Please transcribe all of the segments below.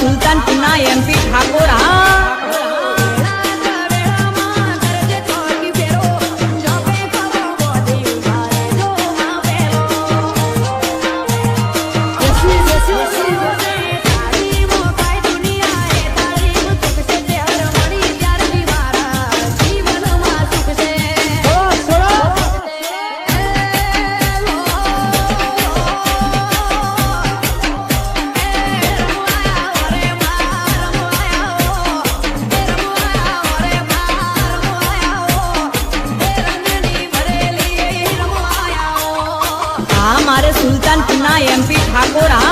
सुल्तान पुना M P Thakur हाँ। સુલતાનપુરના એમપી ઠાકોર હા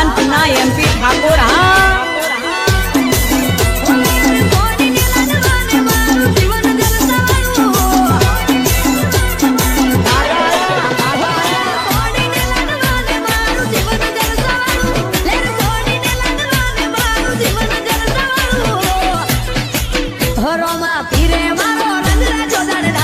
સંતના એમપી ઠાકોર હા. રોમા પીરે મારો રંગરા જોડાણ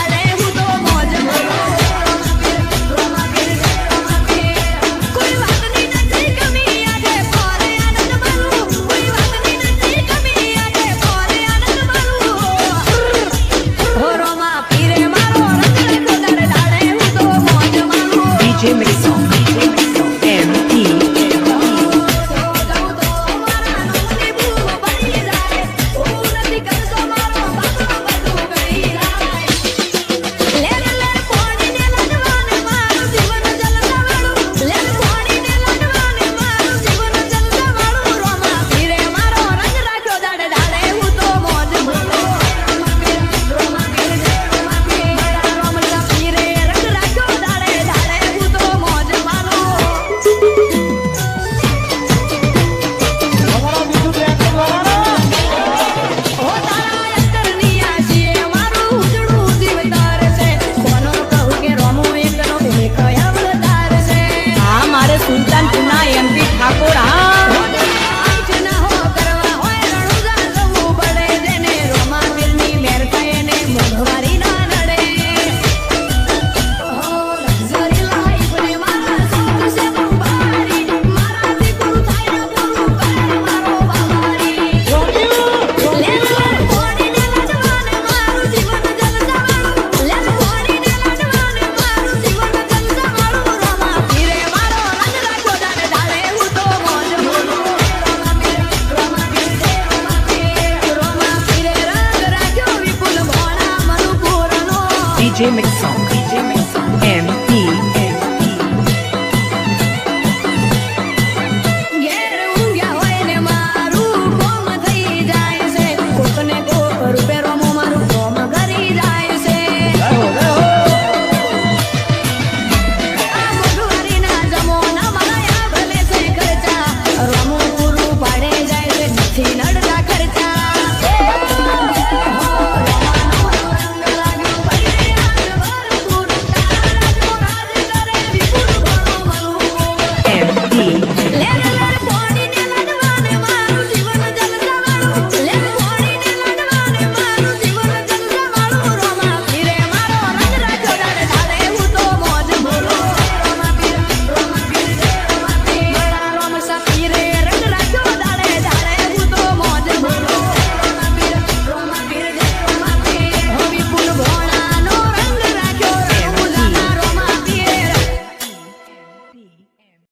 de emissão.